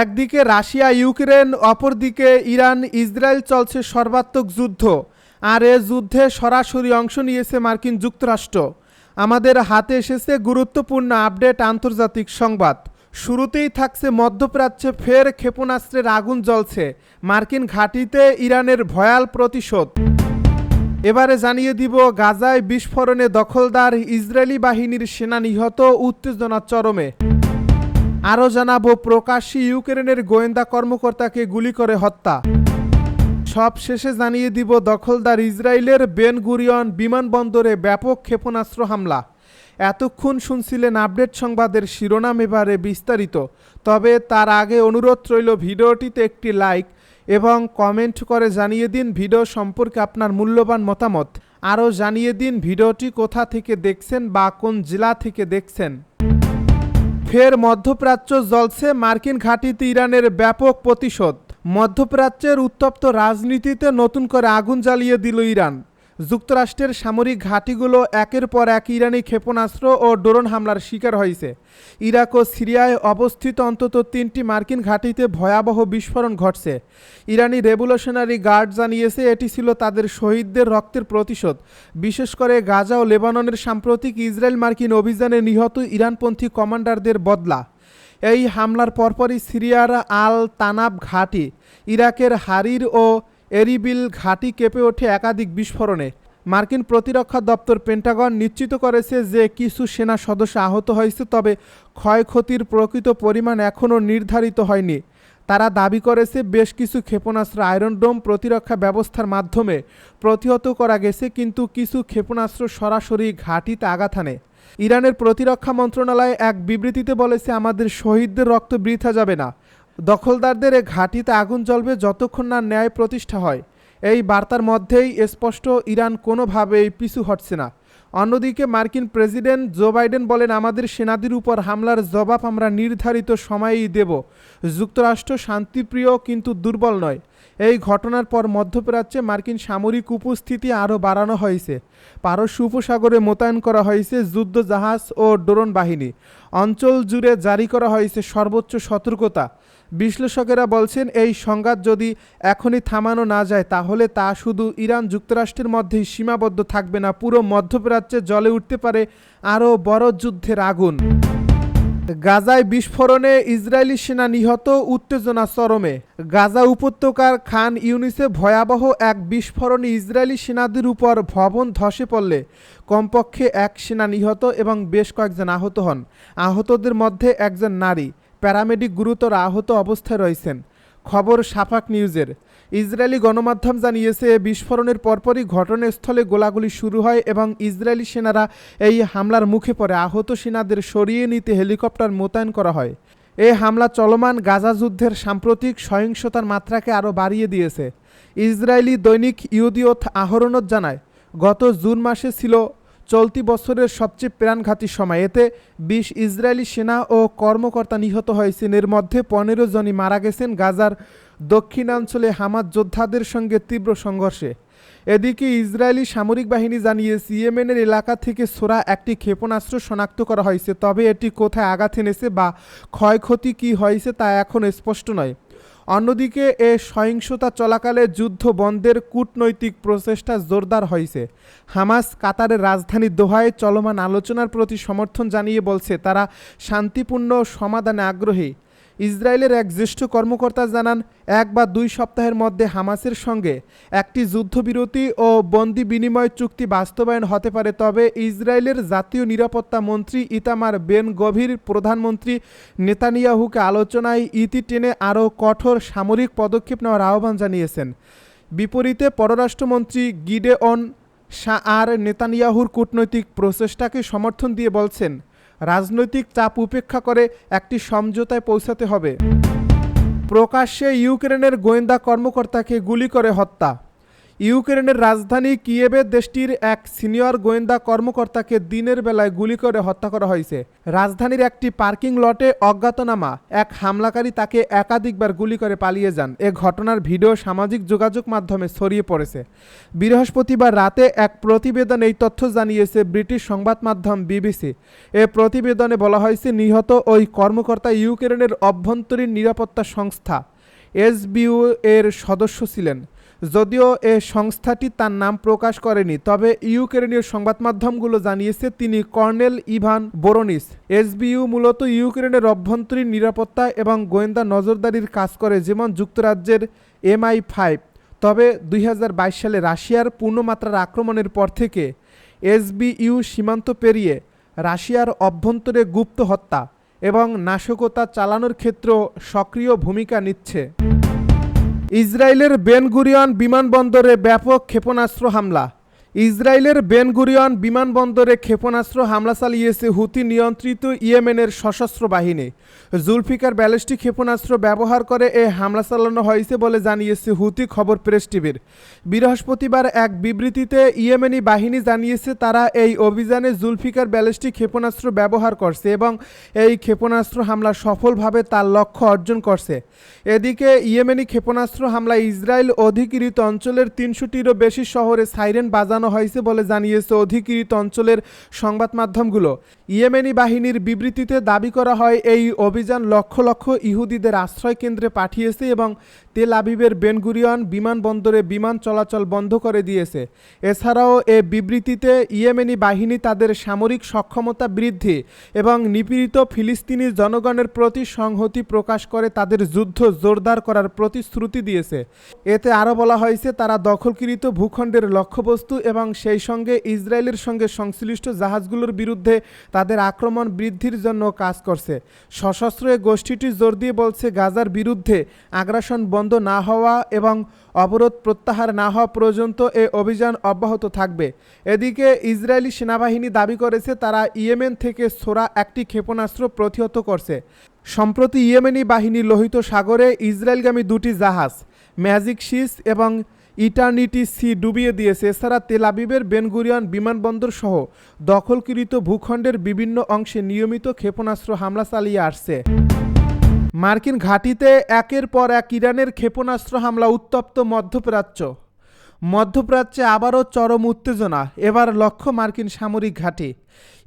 একদিকে Russia, Ukraine, অপরদিকে Iran, Israel চলছে সর্বাত্মক যুদ্ধ। আর এ যুদ্ধে সরাসরি অংশ নিয়েছে মার্কিন যুক্তরাষ্ট্র। আমাদের হাতে এসেছে গুরুত্বপূর্ণ আপডেট আন্তর্জাতিক সংবাদ। শুরুতেই থাকছে মধ্যপ্রাচ্যে ফের ক্ষেপণাস্ত্রের আগুন জ্বলছে। মার্কিন ঘাঁটিতে ইরানের ভয়াল প্রতিশোধ। এবারে জানিয়ে দিব, গাজায় বিস্ফোরণে দখলদার ইসরায়েলি বাহিনীর সেনা নিহত উত্তেজনা চরমে। আরও জানাব, প্রকাশ্যে ইউক্রেনের গোয়েন্দা কর্মকর্তাকে গুলি করে হত্যা। সব শেষে জানিয়ে দিব, দখলদার ইসরায়েলের বেন গুরিয়ন বিমানবন্দরে ব্যাপক ক্ষেপণাস্ত্র হামলা। এতক্ষণ শুনছিলেন আপডেট সংবাদের শিরোনাম এবারে বিস্তারিত। তবে তার আগে অনুরোধ রইল, ভিডিওটিতে একটি লাইক এবং কমেন্ট করে জানিয়ে দিন ভিডিও সম্পর্কে আপনার মূল্যবান মতামত। আরও জানিয়ে দিন ভিডিওটি কোথা থেকে দেখছেন বা কোন জেলা থেকে দেখছেন। ফের মধ্যপ্রাচ্য জ্বলছে মার্কিন ঘাঁটিতে ইরানের ব্যাপক প্রতিশোধ। মধ্যপ্রাচ্যের উত্তপ্ত রাজনীতিতে নতুন করে আগুন জ্বালিয়ে দিল ইরান। যুক্তরাষ্ট্রের সামরিক ঘাঁটিগুলো একের পর এক ইরানি ক্ষেপণাস্ত্র ও ড্রোন হামলার শিকার হয়েছে। ইরাক ও সিরিয়ায় অবস্থিত অন্তত তিনটি মার্কিন ঘাঁটিতে ভয়াবহ বিস্ফোরণ ঘটছে। ইরানি রেভলিউশনারি গার্ড জানিয়েছে, এটি ছিল তাদের শহীদদের রক্তের প্রতিশোধ। বিশেষ করে গাজা ও লেবাননের সাম্প্রতিক ইসরায়েল মার্কিন অভিযানে নিহত ইরানপন্থী কমান্ডারদের বদলা। এই হামলার পরপরই সিরিয়ার আল তানাব ঘাঁটি ইরাকের হারির ও এরিবিল ঘাঁটি কেঁপে ওঠে একাধিক বিস্ফোরণে। মার্কিন প্রতিরক্ষা দপ্তর পেন্টাগন নিশ্চিত করেছে যে কিছু সেনা সদস্য আহত হয়েছে, তবে ক্ষয়ক্ষতির প্রকৃত পরিমাণ এখনও নির্ধারিত হয়নি। তারা দাবি করেছে বেশ কিছু ক্ষেপণাস্ত্র আয়রন ডোম প্রতিরক্ষা ব্যবস্থার মাধ্যমে প্রতিহত করা গেছে, কিন্তু কিছু ক্ষেপণাস্ত্র সরাসরি ঘাঁটিতে আঘাত হানে। ইরানের প্রতিরক্ষা মন্ত্রণালয় এক বিবৃতিতে বলেছে, আমাদের শহীদদের রক্ত বৃথা যাবে না। দখলদারদের এ ঘাঁটিতে আগুন জ্বলবে যতক্ষণ না ন্যায় প্রতিষ্ঠা হয়। এই বার্তার মধ্যেই স্পষ্ট, ইরান কোনোভাবেই পিছু হটছে না। অন্যদিকে মার্কিন প্রেসিডেন্ট জো বাইডেন বলেন, আমাদের সেনাদের উপর হামলার জবাব আমরা নির্ধারিত সময়েই দেব। যুক্তরাষ্ট্র শান্তিপ্রিয় কিন্তু দুর্বল নয়। এই ঘটনার পর মধ্যপ্রাচ্যে মার্কিন সামরিক উপস্থিতি আরও বাড়ানো হয়েছে। পারস্য উপসাগরে মোতায়েন করা হয়েছে যুদ্ধ জাহাজ ও ড্রোন বাহিনী। অঞ্চল জুড়ে জারি করা হয়েছে সর্বোচ্চ সতর্কতা। বিশ্লেষকেরা বলছেন, এই সংঘাত যদি এখনই থামানো না যায়, তাহলে তা শুধু ইরান যুক্তরাষ্ট্রের মধ্যেই সীমাবদ্ধ থাকবে না, পুরো মধ্যপ্রাচ্যে জ্বলে উঠতে পারে আরও বড় যুদ্ধের আগুন। গাজায় বিস্ফোরণে ইসরায়েলি সেনা নিহত, উত্তেজনা চরমে। গাজা উপত্যকার খান ইউনিসে ভয়াবহ এক বিস্ফোরণে ইসরায়েলি সেনাদের উপর ভবন ধসে পড়লে কমপক্ষে এক সেনা নিহত এবং বেশ কয়েকজন আহত হন। আহতদের মধ্যে একজন নারী। প্যারামেডিক গুরুতর আহত অবস্থায় রয়েছেন। খবর সাফাক নিউজের। ইসরায়েলি গণমাধ্যম জানিয়েছে বিস্ফোরণের পরপরই ঘটনাস্থলে গোলাগুলি শুরু হয় এবং ইসরায়েলি সেনারা এই হামলার মুখে পড়ে। আহত সেনাদের সরিয়ে নিতে হেলিকপ্টার মোতায়েন করা হয়। এ হামলা চলমান গাজা যুদ্ধের সাম্প্রতিক সহিংসতার মাত্রাকে আরও বাড়িয়ে দিয়েছে। ইসরায়েলি দৈনিক ইউদিওথ আহরণত জানায়, গত জুন মাসে ছিল চলতি বছরের সবচেয়ে প্রাণঘাতী সময়। এতে বিশ ইসরায়েলি সেনা ও কর্মকর্তা নিহত হয়েছেন। এর মধ্যে পনেরো জনই মারা গেছেন। গাজার দক্ষিণাঞ্চলে হামাদ যোদ্ধাদের সঙ্গে তীব্র সংঘর্ষে। এদিকে ইসরায়েলি সামরিক বাহিনী জানিয়েছে, ইয়েমেনের এলাকা থেকে সোরা একটি ক্ষেপণাস্ত্র শনাক্ত করা হয়েছে। তবে এটি কোথায় আঘাত এনেছে বা ক্ষয়ক্ষতি কী হয়েছে তা এখন স্পষ্ট নয়। অন্যদিকে এ সহিংসতা চলাকালে যুদ্ধ বন্ধের কূটনৈতিক প্রচেষ্টা জোরদার হয়েছে হামাস কাতারের রাজধানী দোহায় চলমান আলোচনার প্রতি সমর্থন জানিয়ে বলছে, তারা শান্তিপূর্ণ সমাধানে আগ্রহী। ইসরায়েলের এক জ্যেষ্ঠ কর্মকর্তা জানান, এক বা দুই সপ্তাহের মধ্যে হামাসের সঙ্গে একটি যুদ্ধবিরতি ও বন্দি বিনিময় চুক্তি বাস্তবায়ন হতে পারে, তবে ইসরায়েলের জাতীয় নিরাপত্তা মন্ত্রী ইতামার বেন গভীর প্রধানমন্ত্রী নেতানিয়াহুকে আলোচনায় ইতি টেনে আরও কঠোর সামরিক পদক্ষেপ নেওয়ার আহ্বান জানিয়েছেন। বিপরীতে পররাষ্ট্রমন্ত্রী গিডেঅন শাহ আর নেতানিয়াহুর কূটনৈতিক প্রচেষ্টাকে সমর্থন দিয়ে বলছেন রাজনৈতিক চাপ উপেক্ষা করে একটি সমঝোতায় পৌঁছাতে হবে। প্রকাশ্যে ইউক্রেনের গোয়েন্দা কর্মকর্তাকে গুলি করে হত্যা। ইউক্রেনের রাজধানী কিয়েবে দেশটির এক সিনিয়র গোয়েন্দা কর্মকর্তাকে দিনের বেলায় গুলি করে হত্যা করা হয়েছে। রাজধানীর একটি পার্কিং লটে অজ্ঞাতনামা এক হামলাকারী তাকে একাধিকবার গুলি করে পালিয়ে যান। এ ঘটনার ভিডিও সামাজিক যোগাযোগ মাধ্যমে ছড়িয়ে পড়েছে। বৃহস্পতিবার রাতে এক প্রতিবেদন এই তথ্য জানিয়েছে ব্রিটিশ সংবাদ মাধ্যম বিবিসি। এ প্রতিবেদনে বলা হয়েছে, নিহত ওই কর্মকর্তা ইউক্রেনের অভ্যন্তরীণ নিরাপত্তা সংস্থা এসবিউ এর সদস্য ছিলেন। যদিও এ সংস্থাটি তার নাম প্রকাশ করেনি, তবে ইউক্রেনীয় সংবাদ মাধ্যমগুলো জানিয়েছে তিনি কর্নেল ইভান বোরনিস। এসবিইউ মূলত ইউক্রেনের অভ্যন্তরীণ নিরাপত্তা এবং গোয়েন্দা নজরদারির কাজ করে, যেমন যুক্তরাজ্যের এমআই ফাইভ। তবে দুই হাজার বাইশ সালে রাশিয়ার পূর্ণমাত্রার আক্রমণের পর থেকে এসবিইউ সীমান্ত পেরিয়ে রাশিয়ার অভ্যন্তরে গুপ্ত হত্যা এবং নাশকতা চালানোর ক্ষেত্রেও সক্রিয় ভূমিকা নিচ্ছে। ইসরায়েলের বেনগুরিয়ন বিমানবন্দরে ব্যাপক ক্ষেপণাস্ত্র হামলা। ইসরায়েলের বেনগুরিয়ন বিমানবন্দরে ক্ষেপণাস্ত্র হামলা চালিয়েছে হুতি নিয়ন্ত্রিত ইয়েমেনের সশস্ত্র বাহিনী। জুলফিকার ব্যালিস্টিক ক্ষেপণাস্ত্র ব্যবহার করে এ হামলা চালানো হয়েছে বলে জানিয়েছে হুতি খবর প্রেস টিভির। বৃহস্পতিবার এক বিবৃতিতে ইয়েমেনি বাহিনী জানিয়েছে তারা এই অভিযানে জুলফিকার ব্যালিস্টিক ক্ষেপণাস্ত্র ব্যবহার করছে এবং এই ক্ষেপণাস্ত্র হামলা সফলভাবে তার লক্ষ্য অর্জন করছে। এদিকে ইয়েমেনি ক্ষেপণাস্ত্র হামলা ইসরায়েল অধিকৃত অঞ্চলের তিনশোটিরও বেশি শহরে সাইরেন বাজানো হয়েছে বলে জানিয়েছে অধিকৃত অঞ্চলের সংবাদ মাধ্যমগুলো। ইয়েমেনি বাহিনীর বিবৃতিতে দাবি করা হয়, এই অভিযান লক্ষ লক্ষ ইহুদিদের আশ্রয় কেন্দ্রে পাঠিয়েছে এবং তেল আবিবের বেনগুরিয়ন বিমানবন্দরে বিমান চলাচল বন্ধ করে দিয়েছে। এছাড়াও এ বিবৃতিতে ইয়েমেনি বাহিনী তাদের সামরিক সক্ষমতা বৃদ্ধি এবং নিপীড়িত ফিলিস্তিনি জনগণের প্রতি সংহতি প্রকাশ করে তাদের যুদ্ধ জোরদার করার প্রতিশ্রুতি দিয়েছে। এতে আরও বলা হয়েছে, তারা দখলকৃত ভূখণ্ডের লক্ষ্যবস্তু এবং সেই সঙ্গে ইসরায়েলের সঙ্গে সংশ্লিষ্ট জাহাজগুলোর বিরুদ্ধে তাদের আক্রমণ বৃদ্ধির জন্য কাজ করছে। সশস্ত্র গোষ্ঠীটি জোর দিয়ে বলছে, গাজার বিরুদ্ধে আগ্রাসন বন্ধ না হওয়া এবং অবরোধ প্রত্যাহার না হওয়া পর্যন্ত এ অভিযান অব্যাহত থাকবে। এদিকে ইসরায়েলি সেনাবাহিনী দাবি করেছে তারা ইয়েমেন থেকে ছোড়া একটি ক্ষেপণাস্ত্র প্রতিহত করছে। সম্প্রতি ইয়েমেনি বাহিনী লোহিত সাগরে ইসরায়েলগামী দুটি জাহাজ, ম্যাজিক শিস এবং ইটার্নিটি সি ডুবিয়ে দিয়েছে। এছাড়া তেলাবিবের বেনগুরিয়ান বিমানবন্দর সহ দখলকৃত ভূখণ্ডের বিভিন্ন অংশে নিয়মিত ক্ষেপণাস্ত্র হামলা চালিয়ে আসছে। মার্কিন ঘাঁটিতে একের পর এক ইরানের ক্ষেপণাস্ত্র হামলা উত্তপ্ত মধ্যপ্রাচ্য। মধ্যপ্রাচ্যে আবারও চরম উত্তেজনা, এবার লক্ষ্য মার্কিন সামরিক ঘাঁটি।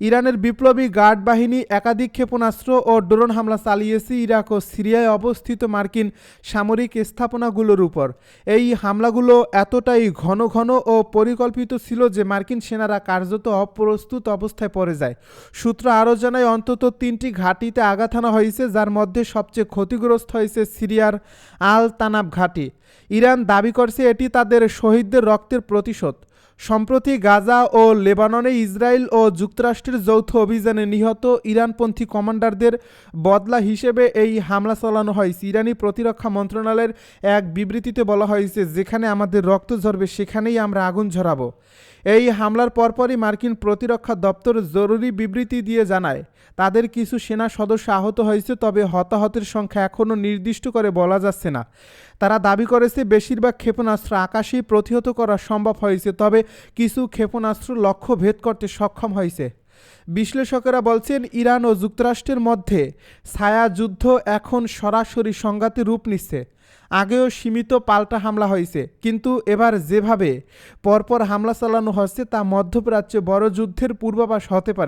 ইরানের বিপ্লবী গার্ড বাহিনী, একাধিক ক্ষেপণাস্ত্র ও ড্রোন হামলা চালিয়েছে ইরাক ও সিরিয়ায় অবস্থিত মার্কিন সামরিক স্থাপনাগুলোর উপর। এই হামলাগুলো এতটাই ঘন ঘন ও পরিকল্পিত ছিল যে মার্কিন সেনারা কার্যত অপ্রস্তুত অবস্থায় পড়ে যায়। সূত্র আরও জানায়, অন্তত তিনটি ঘাঁটিতে আঘাত হানা হয়েছে, যার মধ্যে সবচেয়ে ক্ষতিগ্রস্ত হয়েছে সিরিয়ার আল তানাব ঘাঁটি। ইরান দাবি করছে, এটি তাদের শহীদদের রক্তের প্রতিশোধ। সম্প্রতি গাজা ও লেবাননে ইসরায়েল ও যুক্তরাষ্ট্রের যৌথ অভিযানে নিহত ইরানপন্থী কমান্ডারদের বদলা হিসেবে এই হামলা চালানো হয়েছে ইরানি প্রতিরক্ষা মন্ত্রণালয়ের এক বিবৃতিতে বলা হয়েছে, যেখানে আমাদের রক্ত ঝরবে, সেখানেই আমরা আগুন ঝরাবো। এই হামলার পরপরই মার্কিন প্রতিরক্ষা দপ্তর জরুরি বিবৃতি দিয়ে জানায়, তাদের কিছু সেনা সদস্য আহত হয়েছে তবে হতাহতের সংখ্যা এখনও নির্দিষ্ট করে বলা যাচ্ছে না। তারা দাবি করেছে বেশিরভাগ ক্ষেপণাস্ত্র আকাশেই প্রতিহত করা সম্ভব হয়েছে, তবে কিছু ক্ষেপণাস্ত্র লক্ষ্য ভেদ করতে সক্ষম হয়েছে। বিশ্লেষকেরা বলছেন, ইরান ও যুক্তরাষ্ট্রের মধ্যে ছায়া যুদ্ধ এখন সরাসরি সংঘাতে রূপ নিচ্ছে। আগেও সীমিত পাল্টা হামলা হয়েছে, কিন্তু এবার যেভাবে, পরপর হামলা চালানো হচ্ছে তা মধ্যপ্রাচ্যে বড় যুদ্ধের পূর্বাভাস হতে পারে।